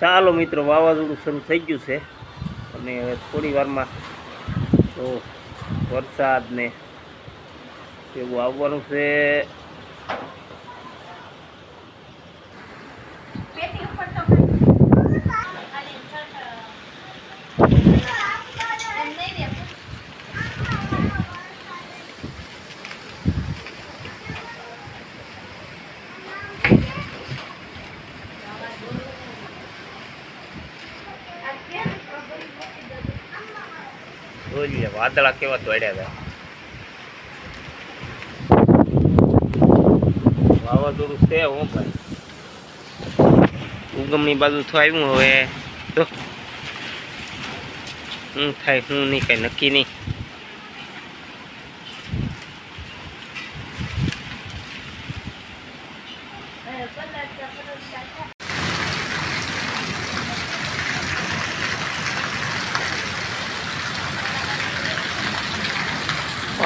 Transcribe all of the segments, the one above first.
ચાલો મિત્રો, વાવાઝોડું શરૂ થઈ ગયું છે. અને હવે થોડી વારમાં તો વરસાદ ને એવું આવવાનું છે. વાદળા કેવા દોડ્યા હતા વાવાઝોડું છે હું ભાઈ. ઉગમની બાજુ આવ્યું હવે. તો શું થાય, શું નહીં કઈ નક્કી નહીં.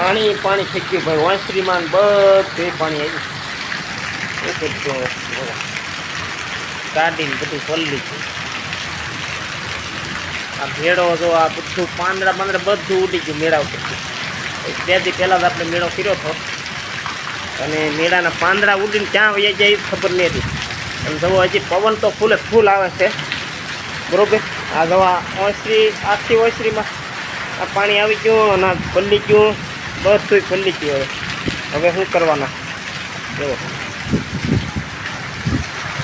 પાણી પાણી ખેંચ્યું ભાઈ. વાંસરીમાં બધે પાણી આવ્યું કરશું હવે? કાઢીને બધું પલ્લી છે આ ભેડો જો આ બધું પાંદડા પાંદડા બધું ઉડી ગયું મેળા ઉપર બે દી પહેલાં જ આપણે મેળો કર્યો હતો. અને મેળાના પાંદડા ઉડીને ક્યાં વહી જાય ખબર નહીં હતી. અને જવો હજી પવન તો ફૂલે ફૂલ આવે છે. બરોબર? આ જવા ઓસરી આખી ઓસરીમાં આ પાણી આવી ગયું અને પલ્લી ગયું. બધું ખુલ્લી ગયું હવે હવે શું કરવાના? જુઓ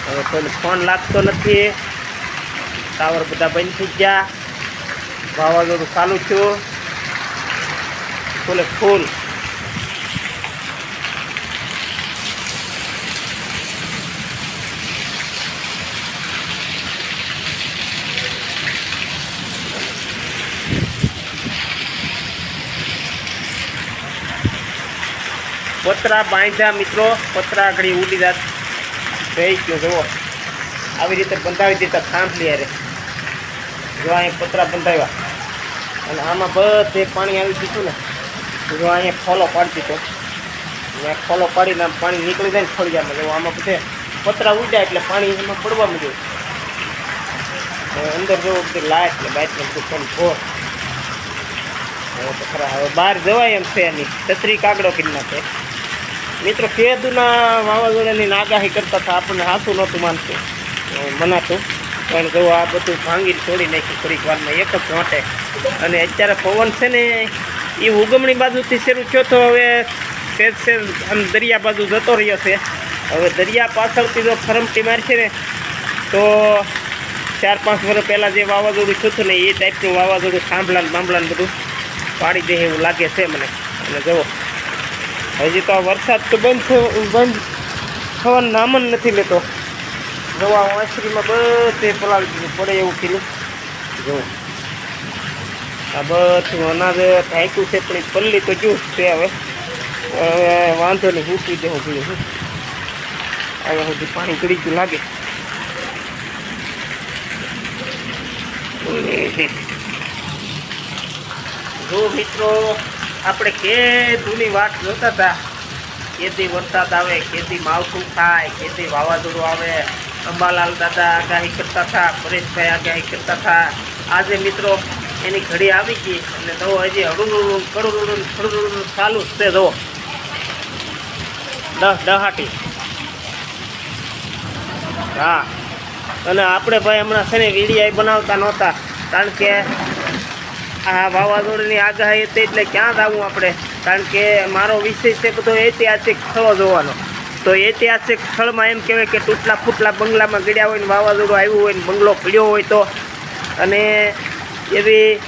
હવે કોઈ ફોન લાગતો નથી. ટાવર બધા બંધ થઈ ગયા. વાવાઝોડું ચાલુ થયું. ફૂલે ફૂલ પતરા બાંધ્યા મિત્રો, પતરા આગળ ઉડી જાત. થઈ ગયો, જુઓ. આવી રીતે બંધાવી દીધા થાંભલી હારે જો અહીંયા પતરા બંધાવ્યા. અને આમાં બધે પાણી આવી દીધું ને, જો અહીંયા ખોલો પાડી દીધો. મેં ખોલો પાડીને આમ પાણી નીકળી જાય ને ફળિયામાં જો આમાં બધે પતરા ઉડ્યા એટલે પાણી એમાં પડવા માંડ્યું. અંદર જવું બધું લાઈટ ને બાઇકને બધું પણ ભોર હવે બહાર જવાય એમ છે એની. છત્રી કાગડો કિન્ના નાખે. મિત્રો કેદુના વાવાઝોડાની આગાહી કરતા હતા આપણને હાથું નહોતું માનતું. મનાતું. પણ જો આ બધું ભાંગી છોડી નાખ્યું, થોડીક વારમાં એક જ માટે અને અત્યારે પવન છે ને, એ ઉગમણી બાજુથી શરૂ થયો તો હવે સેજ શેર આમ દરિયા બાજુ જતો રહ્યો છે. હવે દરિયા પાછળથી જો ફરમટી મારશે ને, તો ચાર પાંચ વર્ષ પહેલાં જે વાવાઝોડું થયું હતું ને, એ ટાઈપનું વાવાઝોડું સાંભળાને બાંભળાને બધું પાડી દે એવું લાગે છે મને. અને જુઓ હજી તો આ વરસાદ તો બંધ થયો- બંધ થવાનું નામ જ નથી લેતો. જવા વાંસરીમાં બધે પલાળી દીધું, પડે એવું કીધું જો આ બધું અનાજ ઢાંક્યું છે, પણ પલ્લી તો જ્યુસ છે હવે. હવે વાંધો નહીં મૂકી દેવું પડ્યું હવે. સુધી પાણી ગળી ગયું લાગે. જો મિત્રો આપણે કે વાટ જોતા હતા. ખેતી વરસાદ આવે, ખેતી માવઠું થાય, ખેતી વાવાઝોડું આવે. અંબાલાલ દાદા આગાહી કરતા હતા, પરેશભાઈ આગાહી કરતા હતા. આજે મિત્રો એની ઘડી આવી ગઈ અને તો હજી હળું કડું કડું ચાલુ જ છે, જો. દસ દહાટી. હા. અને આપણે ભાઈ હમણાં છે ને વીડિયા બનાવતા નહોતા. કારણ કે આ વાવાઝોડાની આગાહી હતી એટલે ક્યાં જવું આપણે? કારણ કે મારો વિષય છે બધો ઐતિહાસિક સ્થળો જોવાનો. તો ઐતિહાસિક સ્થળમાં એમ કહેવાય કે તૂટલા ફૂટલા બંગલામાં ગળ્યા હોય ને વાવાઝોડું આવ્યું હોય ને બંગલો પડ્યો હોય તો. અને એવી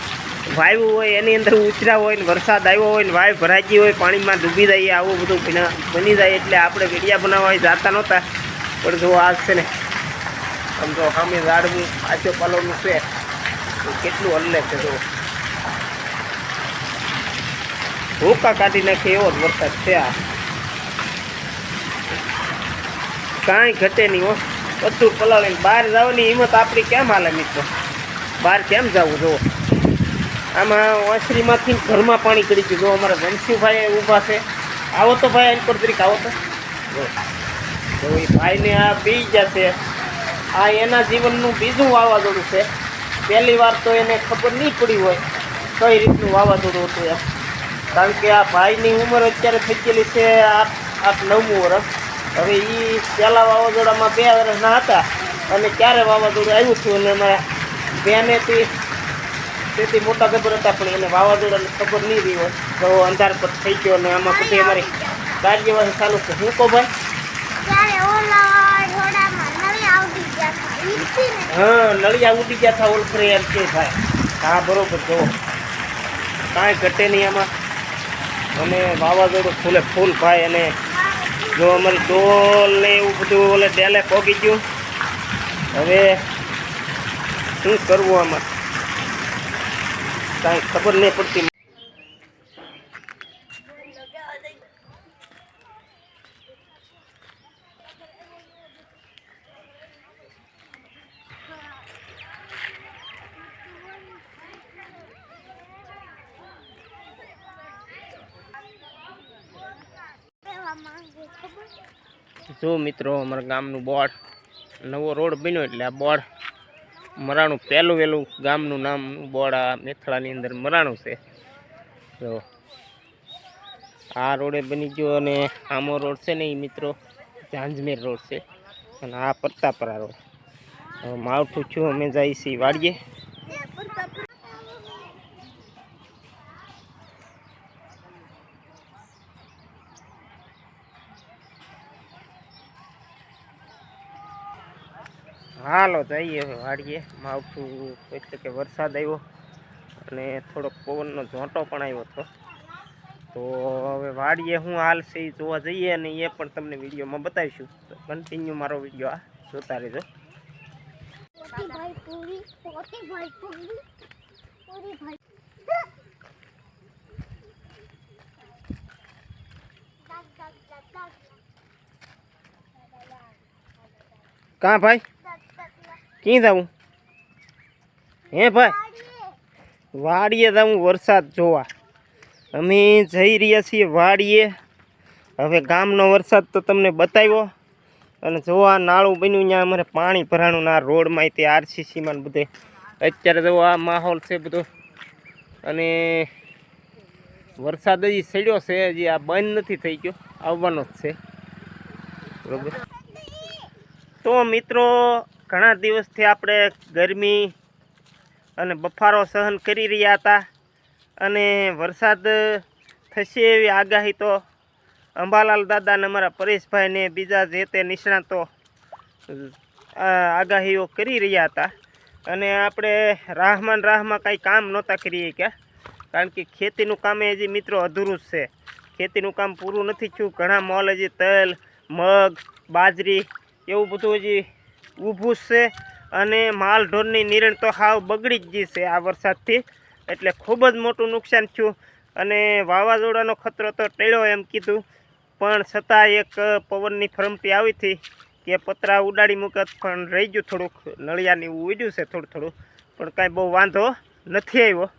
વાયુ હોય, એની અંદર ઉછરા હોય ને વરસાદ આવ્યો હોય ને વાય ભરાજી હોય, પાણીમાં ડૂબી જાય આવું બધું બના- બની જાય એટલે આપણે વિડીયા બનાવવા જતા નહોતા. પણ જો આ છે ને, આમ તો સામે ઝાડવું આચો પાલોનું છે. કેટલું અલ્લે છે, જો. ભૂકા કાઢી નાખે એવો જ વરસાદ છે આ. કાંઈ ઘટે નહીં હો. બધું પલાળીને બહાર જવાની હિંમત આપણી કેમ હાલે મિત્રો? બહાર કેમ જવું જુઓ? આમાં વાંસરીમાંથી ઘરમાં પાણી કરી જો અમારા ધનસુભાઈ ઊભા છે. આવો તો ભાઈ, એની તરીકે આવો તો. તો એ ભાઈને આ બી જશે આ એના જીવનનું બીજું વાવાઝોડું છે. પહેલી વાર તો એને ખબર નહીં પડી હોય કઈ રીતનું વાવાઝોડું હતું એમ. કારણ કે આ ભાઈની ઉંમર અત્યારે થઈ ગયેલી છે આઠ આઠ નવમું વર્ષ. હવે એ પહેલાં વાવાઝોડામાં બે વર્ષના હતા અને ક્યારે વાવાઝોડું આવ્યું હતું અને અમારા બેનેથી તેથી મોટા ગભર હતા પણ એને વાવાઝોડાને ખબર નહીં રહી હોય તો અંધાર પર થઈ ગયો અને આમાં બધી અમારી કાર્યવાહી ચાલુ છે. હું કહું ભાઈ? હા નળિયા ઉડી ગયા હતા ઓલ એમ છે ભાઈ. હા બરોબર જો કાંઈ ઘટે નહીં આમાં. અને વાવાઝોડું ફૂલે ફૂલ ભાઈ અને જો અમારે ડોલ ને એવું બધું ઓલે ડેલે પોગી ગયું. હવે શું કરવું આમાં? કાંઈ ખબર નહીં પડતી કહેવા માંગે ખબર જો મિત્રો, અમારા ગામનું બોર્ડ નવો રોડ બન્યો એટલે આ બોર્ડ મરાણું, પહેલું વહેલું ગામનું નામ બોર્ડ આ મેથળાની અંદર મરાણું છે. જો, આ રોડે બની ગયો અને આમો રોડ છે ને એ મિત્રો, ઝાંઝમેર રોડ છે. અને આ પ્રતાપરા રોડ. માવઠું છું અમે જઈએ છીએ વાડીએ. હાલો જઈએ હવે વાડીએ. માવઠું એટલે કે વરસાદ આવ્યો અને થોડોક પવનનો ઝોંટો પણ આવ્યો હતો. તો હવે વાડીએ હું હાલ છે એ જોવા જઈએ અને એ પણ તમને વિડીયોમાં બતાવીશું. તો કન્ટિન્યુ મારો વીડિયો આ. જોતા રહેજો. કાં ભાઈ. ક્યાં જવું હે ભાઈ? વાડીએ. જવું વરસાદ જોવા. અમે જઈ રહ્યા છીએ વાડીએ. હવે ગામનો વરસાદ તો તમને બતાવ્યો. અને જોવા નાળું બન્યું ત્યાં અમારે પાણી ભરાણું ના રોડમાં તે આરસીસીમાં બધે. અત્યારે જો આ માહોલ છે બધો. અને વરસાદ હજી સડ્યો છે, હજી આ બંધ નથી થઈ ગયો. આવવાનો જ છે. બરોબર. તો મિત્રો ઘણા દિવસથી આપણે ગરમી અને બફારો સહન કરી રહ્યા હતા અને વરસાદ થશે એવી આગાહી તો અંબાલાલ દાદા અને અમારા પરેશભાઈને બીજા જે તે નિષ્ણાતો આગાહીઓ કરી રહ્યા હતા. અને આપણે રાહમાં રાહમાં કાંઈ કામ નહોતા કરીએ ક્યાં કારણ કે ખેતીનું કામ હજી મિત્રો અધૂરું જ છે. ખેતીનું કામ પૂરું નથી થયું. ઘણા મોલ હજી તલ, મગ, બાજરી, એવું બધું હજી ઊભું છે અને માલ ઢોરની નિરણ તો હાવ બગડી જ ગઈ છે આ વરસાદથી. એટલે ખૂબ જ મોટું નુકસાન થયું અને વાવાઝોડાનો ખતરો તો ટેળ્યો એમ કીધું. પણ છતાં એક પવનની ફરમટી આવી હતી કે પતરા ઉડાડી મૂકત પણ રહી ગયું થોડુંક. નળિયાને એવું ઉડ્યું છે થોડું થોડું. પણ કાંઈ બહુ વાંધો નથી આવ્યો.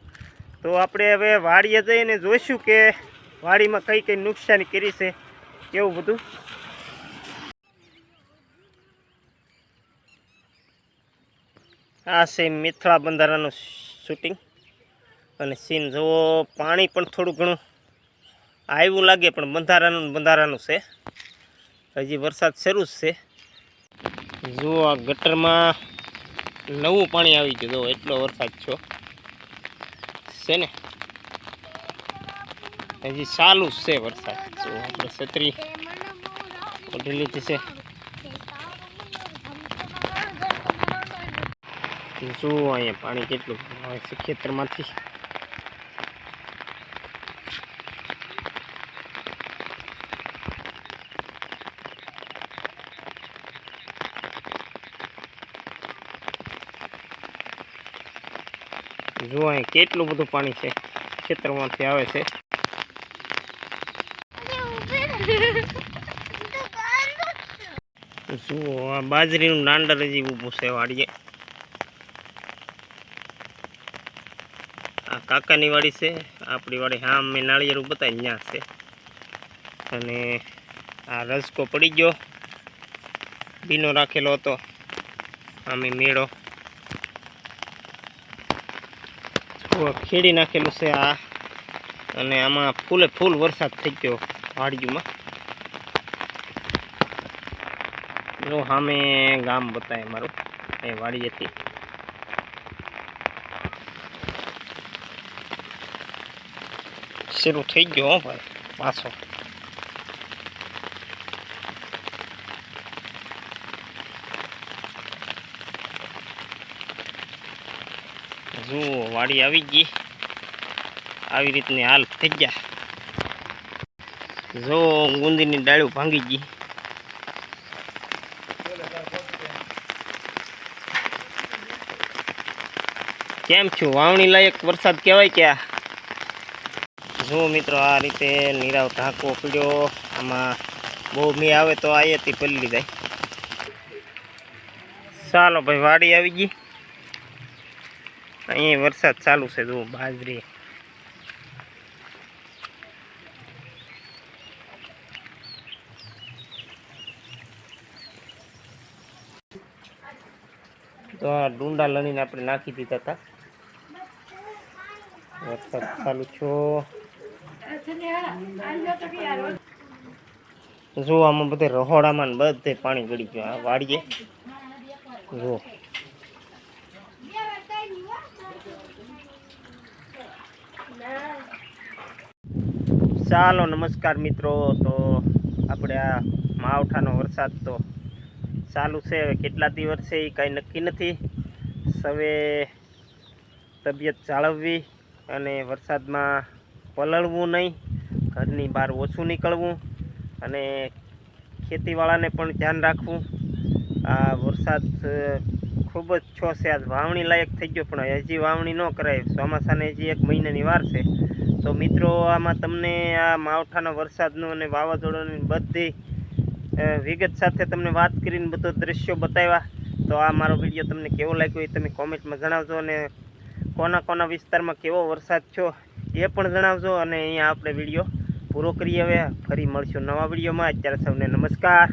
તો આપણે હવે વાડીએ જઈને જોઈશું કે વાડીમાં કઈ કઈ નુકસાની કરી છે. એવું બધું? આ છે મિથળા બંધારાનું શૂટિંગ અને સીન જુઓ, પાણી પણ થોડું ઘણું આવ્યું લાગે, પણ બંધારાનું બંધારાનું છે. હજી વરસાદ શરૂ જ છે. જુઓ, આ ગટરમાં નવું પાણી આવી ગયું. જુઓ, એટલો વરસાદ છો છે ને? હજી ચાલુ જ છે વરસાદ. આપણે છત્રી ઓઢી છે. જુઓ, અહીંયા પાણી કેટલું આવે છે ખેતરમાંથી. જુઓ અહીં કેટલું બધું પાણી છે, ખેતરમાંથી આવે છે. જુઓ, આ બાજરીનું નાંડર હજી ઊભું છે વાડીએ. કાકાની વાડી છે. આપણી વાડી હા મેં નાળિયેરું બતાવી ત્યાં છે. અને આ રસકો પડી ગયો. બીનો રાખેલો હતો. આમે મેળો. ખેડી નાખેલું છે આ. અને આમાં ફૂલે ફૂલ વરસાદ થઈ ગયો વાડીમાં. જો સામે ગામ બતાવે મારું. એ વાડી હતી શરૂ થઈ ગયો હો ભાઈ, પાછો. જુઓ, વાડી આવી ગઈ. આવી રીતની હાલ થઈ ગયા. જો ગુંદીની ડાળું ભાંગી ગઈ. કેમ છું વાવણી લાયક વરસાદ કહેવાય કે આ? જો મિત્રો આ રીતે નીરાવ ઢાંકો પીડ્યો, આમાં બહુ મી આવે તો આયેથી પલ્લી જાય. ચાલો ભાઈ, વાડી આવી ગઈ. અહીં વરસાદ ચાલુ છે, જો બાજરી. તો આ ડુંડા લણીને આપણે નાખી દીધા હતા. વરસાદ ચાલુ છો જો, આમાં બધે રહોડામાં બધે પાણી ગળી ગયું. આ વાડીએ. જો. ચાલો, નમસ્કાર મિત્રો. તો આપણે આ માવઠાનો વરસાદ તો ચાલુ છે. હવે કેટલા દિવસ છે એ કાંઈ નક્કી નથી. સવે તબિયત જાળવવી અને વરસાદમાં પલળવું નહીં, ઘરની બહાર ઓછું નીકળવું અને ખેતીવાળાને પણ ધ્યાન રાખવું. આ વરસાદ ખૂબ જ છો છે, આજ વાવણી લાયક થઈ ગયો, પણ હજી વાવણી ન કરાય. ચોમાસાને હજી એક મહિનાની વાર છે. તો મિત્રો, આમાં તમને આ માવઠાના વરસાદનું અને વાવાઝોડાની બધી વિગત સાથે તમને વાત કરીને બધો દ્રશ્યો બતાવ્યા. તો આ મારો વીડિયો તમને કેવો લાગ્યો એ તમે કોમેન્ટમાં જણાવજો અને કોના કોના વિસ્તારમાં કેવો વરસાદ છો એ પણ જણાવજો અને અહીંયા આપણે વીડિયો પૂરો કરીએ હવે. ફરી મળશું નવા વિડીયોમાં. અત્યારે સૌને નમસ્કાર.